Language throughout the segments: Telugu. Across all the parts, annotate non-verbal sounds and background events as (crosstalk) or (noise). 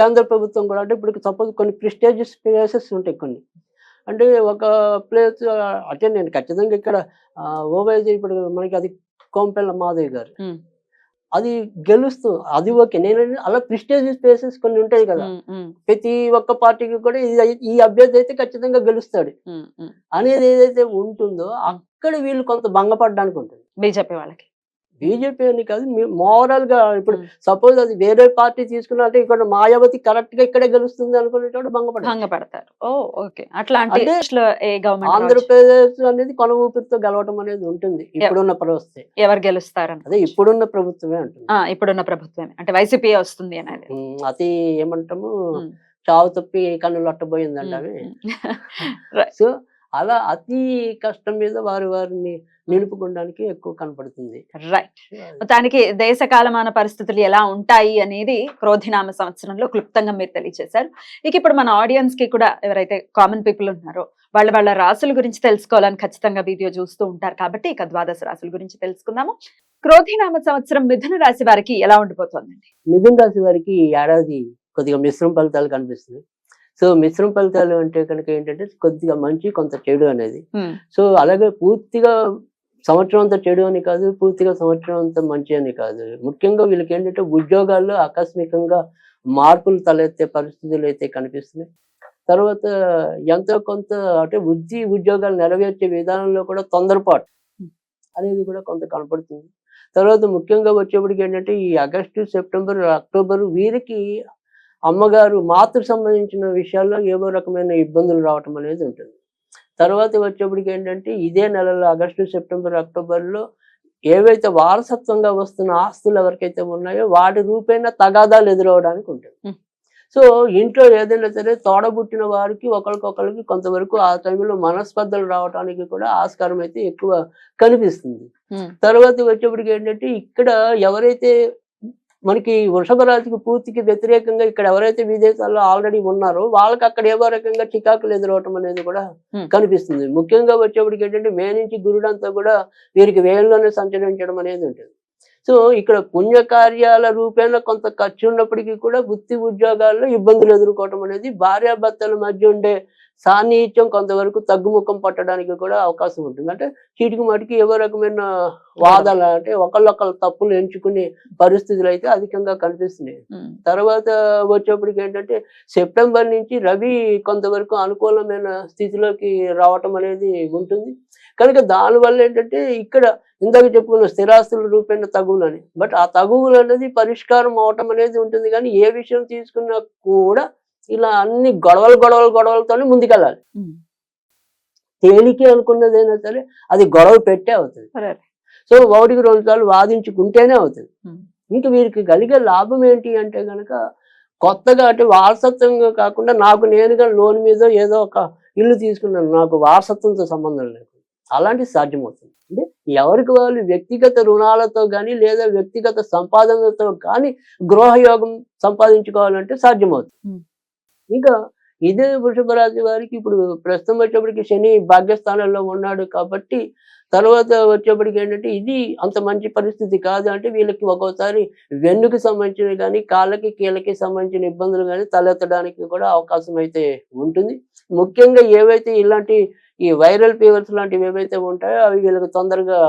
కేంద్ర ప్రభుత్వం కూడా అంటే ఇప్పుడు సపోజ్ కొన్ని ప్రిస్టేజియస్ ప్లేసెస్ ఉంటాయి కొన్ని. అంటే ఒక ప్లేస్ అంటే నేను ఖచ్చితంగా ఇక్కడ ఓవైజీ ఇప్పుడు మనకి అది కోంపెల్ల మాధవ్ గారు. అది గెలుస్తూ అది ఓకే. నేను అలా ప్రిస్టేజియస్ ప్లేసెస్ కొన్ని ఉంటాయి కదా. ప్రతి ఒక్క పార్టీకి కూడా ఇది ఈ అభ్యర్థి అయితే ఖచ్చితంగా గెలుస్తాడు. అనేది ఏదైతే ఉంటుందో అక్కడ వీళ్ళు కొంత భంగపడడానికి ఉంటుంది. బీజేపీ వాళ్ళకి. బీజేపీ అని కాదు మోరల్గా ఇప్పుడు. సపోజ్ అది వేరే పార్టీ తీసుకున్నట్టే ఇక్కడ మాయావతి కరెక్ట్గా ఇక్కడే గెలుస్తుంది అనుకునేటోడు భంగపడ భంగపడతారు. ఓకే. అంటే ఆంధ్రప్రదేశ్ అనేది కొన ఊపిరితో గెలవటం అనేది ఉంటుంది. ఇప్పుడున్న పరిస్థితి. ఎవరు గెలుస్తారని. అదే ఇప్పుడున్న ప్రభుత్వమే అంటుంది. ఆ, ఇప్పుడున్న ప్రభుత్వమే. అంటే వైసీపీ వస్తుంది అనేది. అతి ఏమంటాము. చావు తప్పి కన్నులు అట్టబోయిందంట అవి (laughs) సో అలా అతి కష్టం మీద వారి వారిని నిలుపుకోవడానికి ఎక్కువ కనపడుతుంది. రైట్ మొత్తానికి దేశ కాలమాన పరిస్థితులు ఎలా ఉంటాయి అనేది క్రోధినామ సంవత్సరంలో క్లుప్తంగా మీరు తెలియజేశారు. ఇక ఇప్పుడు మన ఆడియన్స్కి కూడా ఎవరైతే కామన్ పీపుల్ ఉన్నారో వాళ్ళ వాళ్ళ రాసుల గురించి తెలుసుకోవాలని ఖచ్చితంగా వీడియో చూస్తూ ఉంటారు కాబట్టి ఇక ద్వాదశ రాసుల గురించి తెలుసుకుందాము. క్రోధినామ సంవత్సరం మిథున రాశి వారికి ఎలా ఉండిపోతుందండి? మిథున రాశి వారికి ఏడాది కొద్దిగా మిశ్రమ ఫలితాలు కనిపిస్తున్నాయి. సో మిశ్రమ ఫలితాలు అంటే కనుక ఏంటంటే కొద్దిగా మంచి కొంత చెడు అనేది. సో అలాగే పూర్తిగా సంవత్సరం అంతా చెడు అని కాదు పూర్తిగా సంవత్సరం అంతా మంచి అని కాదు. ముఖ్యంగా వీళ్ళకి ఏంటంటే ఉద్యోగాల్లో ఆకస్మికంగా మార్పులు తలెత్తే పరిస్థితులు అయితే కనిపిస్తున్నాయి. తర్వాత ఎంతో కొంత అంటే వృత్తి ఉద్యోగాలు నెరవేర్చే విధానంలో కూడా తొందరపాటు అనేది కూడా కొంత కనపడుతుంది. తర్వాత ముఖ్యంగా వచ్చేప్పటికి ఏంటంటే ఈ ఆగస్టు సెప్టెంబర్ అక్టోబర్ వీరికి అమ్మగారు మాతృ సంబంధించిన విషయాల్లో ఏవో రకమైన ఇబ్బందులు రావటం అనేది ఉంటుంది. తర్వాత వచ్చేప్పటికి ఏంటంటే ఇదే నెలలో ఆగస్టు సెప్టెంబర్ అక్టోబర్లో ఏవైతే వారసత్వంగా వస్తున్న ఆస్తులు ఎవరికైతే ఉన్నాయో వాటి రూపేణ తగాదాలు ఎదురవడానికి ఉంటుంది. సో ఇంట్లో ఏదైనా సరే తోడబుట్టిన వారికి ఒకరికొకరికి కొంతవరకు ఆ టైంలో మనస్పర్ధలు రావడానికి కూడా ఆస్కారం అయితే ఎక్కువ కనిపిస్తుంది. తర్వాత వచ్చేప్పటికి ఏంటంటే ఇక్కడ ఎవరైతే మనకి వృషభ రాశికి పూర్తికి వ్యతిరేకంగా ఇక్కడ ఎవరైతే విదేశాల్లో ఆల్రెడీ ఉన్నారో వాళ్ళకి అక్కడ ఏవో రకంగా చికాకులు ఎదురవటం అనేది కూడా. కనిపిస్తుంది ముఖ్యంగా వచ్చేప్పటికి ఏంటంటే మే నుంచి గురుడంతా కూడా వీరికి వేయంలోనే సంచరించడం అనేది ఉంటుంది సో ఇక్కడ పుణ్యకార్యాల రూపేణ కొంత ఖర్చు ఉన్నప్పటికీ కూడా వృత్తి ఉద్యోగాల్లో ఇబ్బందులు ఎదుర్కోవటం అనేది భార్యాభర్తల మధ్య ఉండే సాన్నిహిత్యం కొంతవరకు తగ్గుముఖం పట్టడానికి కూడా అవకాశం ఉంటుంది. అంటే చీటికి మటుకి ఏవో రకమైన వాదాలు అంటే ఒకళ్ళొకళ్ళు తప్పులు ఎంచుకునే పరిస్థితులు అయితే అధికంగా కనిపిస్తున్నాయి. తర్వాత వచ్చేప్పటికి ఏంటంటే సెప్టెంబర్ నుంచి రవి కొంతవరకు అనుకూలమైన స్థితిలోకి రావటం అనేది ఉంటుంది. కనుక దానివల్ల ఏంటంటే ఇక్కడ ఇందాక చెప్పుకున్న స్థిరాస్తుల రూపేణ తగువులు అని బట్ ఆ తగువులు అనేది పరిష్కారం అవటం అనేది ఉంటుంది కానీ ఏ విషయం తీసుకున్నా కూడా ఇలా అన్ని గొడవలు గొడవలు గొడవలతోనే ముందుకెళ్ళాలి. తేలికే అనుకున్నదైనా సరే అది గొడవ పెట్టే అవుతుంది సరే. సో ఒకటికి రెండు సార్లు వాదించుకుంటేనే అవుతుంది. ఇంకా వీరికి కలిగే లాభం ఏంటి అంటే గనక కొత్తగా అంటే వారసత్వంగా కాకుండా నాకు నేనుగా లోన్ మీద ఏదో ఒక ఇల్లు తీసుకున్నాను నాకు వారసత్వంతో సంబంధం లేదు అలాంటి సాధ్యమవుతుంది అంటే ఎవరికి వాళ్ళు వ్యక్తిగత రుణాలతో కానీ లేదా వ్యక్తిగత సంపాదనలతో కానీ గృహయోగం సంపాదించుకోవాలంటే సాధ్యమవుతుంది. ఇంకా ఇదే వృషభ రాశి వారికి ఇప్పుడు ప్రస్తుతం వచ్చేప్పటికి శని భాగ్యస్థానంలో ఉన్నాడు కాబట్టి తర్వాత వచ్చేప్పటికి ఏంటంటే ఇది అంత మంచి పరిస్థితి కాదు అంటే వీళ్ళకి ఒక్కోసారి వెన్నుకి సంబంధించిన కానీ కాళ్ళకి కీళ్ళకి సంబంధించిన ఇబ్బందులు కానీ తలెత్తడానికి కూడా అవకాశం అయితే ఉంటుంది. ముఖ్యంగా ఏవైతే ఇలాంటి ఈ వైరల్ ఫీవర్స్ లాంటివి ఏవైతే ఉంటాయో అవి వీళ్ళకి తొందరగా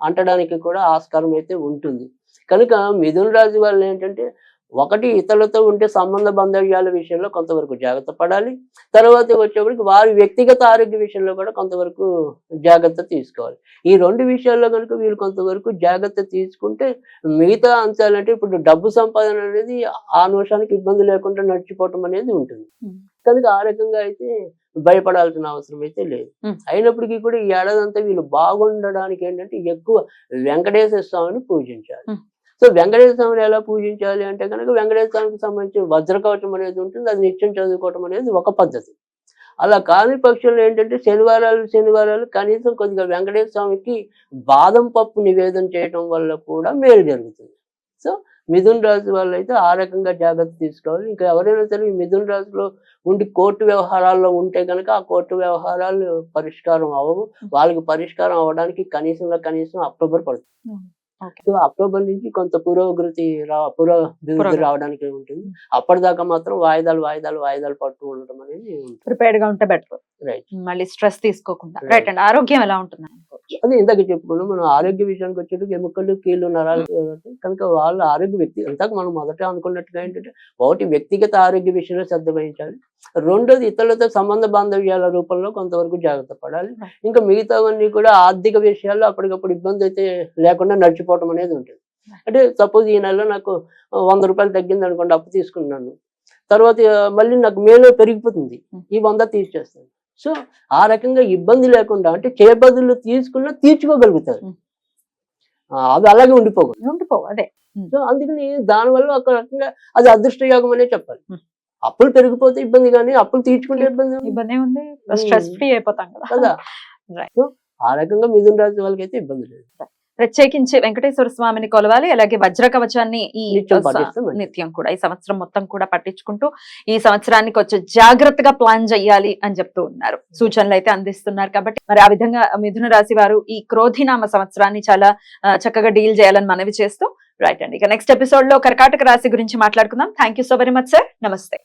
అంటడానికి కూడా ఆస్కారం అయితే ఉంటుంది. కనుక మిథున రాశి వాళ్ళు ఏంటంటే ఒకటి ఇతరులతో ఉంటే సంబంధ బాంధవ్యాల విషయంలో కొంతవరకు జాగ్రత్త పడాలి. తర్వాత వచ్చేప్పటికి వారి వ్యక్తిగత ఆరోగ్య విషయంలో కూడా కొంతవరకు జాగ్రత్త తీసుకోవాలి. ఈ రెండు విషయాల్లో కనుక వీళ్ళు కొంతవరకు జాగ్రత్త తీసుకుంటే మిగతా అంశాలంటే ఇప్పుడు డబ్బు సంపాదన అనేది ఆ నిమిషానికి ఇబ్బంది లేకుండా నడిచిపోవటం అనేది ఉంటుంది. కనుక ఆ రకంగా అయితే భయపడాల్సిన అవసరం అయితే లేదు. అయినప్పటికీ కూడా ఈ ఏడాది అంతా వీళ్ళు బాగుండడానికి ఏంటంటే ఎక్కువ వెంకటేశ్వర స్వామిని పూజించాలి. సో వెంకటేశ్వర స్వామిని ఎలా పూజించాలి అంటే కనుక వెంకటేశ్వర స్వామికి సంబంధించిన వజ్రకవచం అనేది ఉంటుంది. అది నిత్యం చదువుకోవటం అనేది ఒక పద్ధతి. అలా కాని పక్షంలో ఏంటంటే శనివారాలు శనివారాలు కనీసం కొద్దిగా వెంకటేశ్వర స్వామికి బాదం పప్పు నివేదన చేయటం వల్ల కూడా మేలు జరుగుతుంది. సో మిథున్ రాశి వాళ్ళు అయితే ఆ రకంగా జాగ్రత్త తీసుకోవాలి. ఇంకా ఎవరైనా సరే మిథున్ రాశిలో ఉండి కోర్టు వ్యవహారాల్లో ఉంటే కనుక ఆ కోర్టు వ్యవహారాలు పరిష్కారం అవ్వవు. వాళ్ళకి పరిష్కారం అవ్వడానికి కనీసంలో కనీసం అక్టోబర్ పడుతుంది. సో అక్టోబర్ నుంచి కొంత పురోగతి రా పురోభివృద్ధి పురోగతి. రావడానికి ఉంటుంది. అప్పటిదాకా మాత్రం వాయిదాలు వాయిదాలు వాయిదాలు పట్టు ఉండటం అనేది ప్రిపేర్డ్గా ఉంటే బెటర్. రైట్ మళ్ళీ స్ట్రెస్ తీసుకోకుండా. రైట్ అండి. ఆరోగ్యం ఎలా ఉంటుంది అదే ఇందాక చెప్పుకున్నాం. మనం ఆరోగ్య విషయానికి వచ్చేటప్పుడు ఎముకలు కీళ్ళు నరాలు కనుక వాళ్ళ ఆరోగ్య వ్యక్తి ఇంతకు మనం మొదట అనుకున్నట్టుగా ఏంటంటే ఒకటి వ్యక్తిగత ఆరోగ్య విషయంలో శ్రద్ధ వహించాలి. రెండోది ఇతరులతో సంబంధ బాంధవ్యాల రూపంలో కొంతవరకు జాగ్రత్త పడాలి. ఇంకా మిగతావన్నీ కూడా ఆర్థిక విషయాల్లో అప్పటికప్పుడు ఇబ్బంది అయితే లేకుండా నడిచిపోవటం అనేది ఉంటుంది. అంటే సపోజ్ ఈ నెలలో నాకు వంద రూపాయలు తగ్గింది అనుకోండి అప్పు తీసుకున్నాను. తర్వాత మళ్ళీ నాకు మేలు పెరిగిపోతుంది. ఈ వంద తీర్చేస్తాను సో ఆ రకంగా ఇబ్బంది లేకుండా అంటే చేబదులు తీసుకున్నా తీర్చుకోగలుగుతారు. అవి అలాగే ఉండిపోకూడదు. ఉండిపో అదే. సో అందుకని దానివల్ల ఒక రకంగా అది అదృష్ట యోగం అనే చెప్పాలి. అప్పులు పెరిగిపోతే ఇబ్బంది కానీ అప్పులు తీర్చుకుంటే ఇబ్బంది ఇబ్బంది ఉంది. స్ట్రెస్ ఫ్రీ అయిపోతాం కదా. కదా. (laughs) సో ఆ రకంగా మిథున రాశి వాళ్ళకి అయితే ఇబ్బంది లేదు. ప్రత్యేకించి వెంకటేశ్వర స్వామిని కొలవాలి అలాగే వజ్ర కవచాన్ని ఈ నిత్యం కూడా ఈ సంవత్సరం మొత్తం కూడా పట్టించుకుంటూ ఈ సంవత్సరానికి వచ్చే జాగ్రత్తగా ప్లాన్ చేయాలి అని చెప్తూ ఉన్నారు. సూచనలు అయితే అందిస్తున్నారు కాబట్టి మరి ఆ విధంగా మిథున రాశి వారు ఈ క్రోధినామ సంవత్సరాన్ని చాలా చక్కగా డీల్ చేయాలని మనవి చేస్తూ రైట్ అండి. ఇక నెక్స్ట్ ఎపిసోడ్లో కర్కాటక రాశి గురించి మాట్లాడుకుందాం. Thank you so very much sir నమస్తే.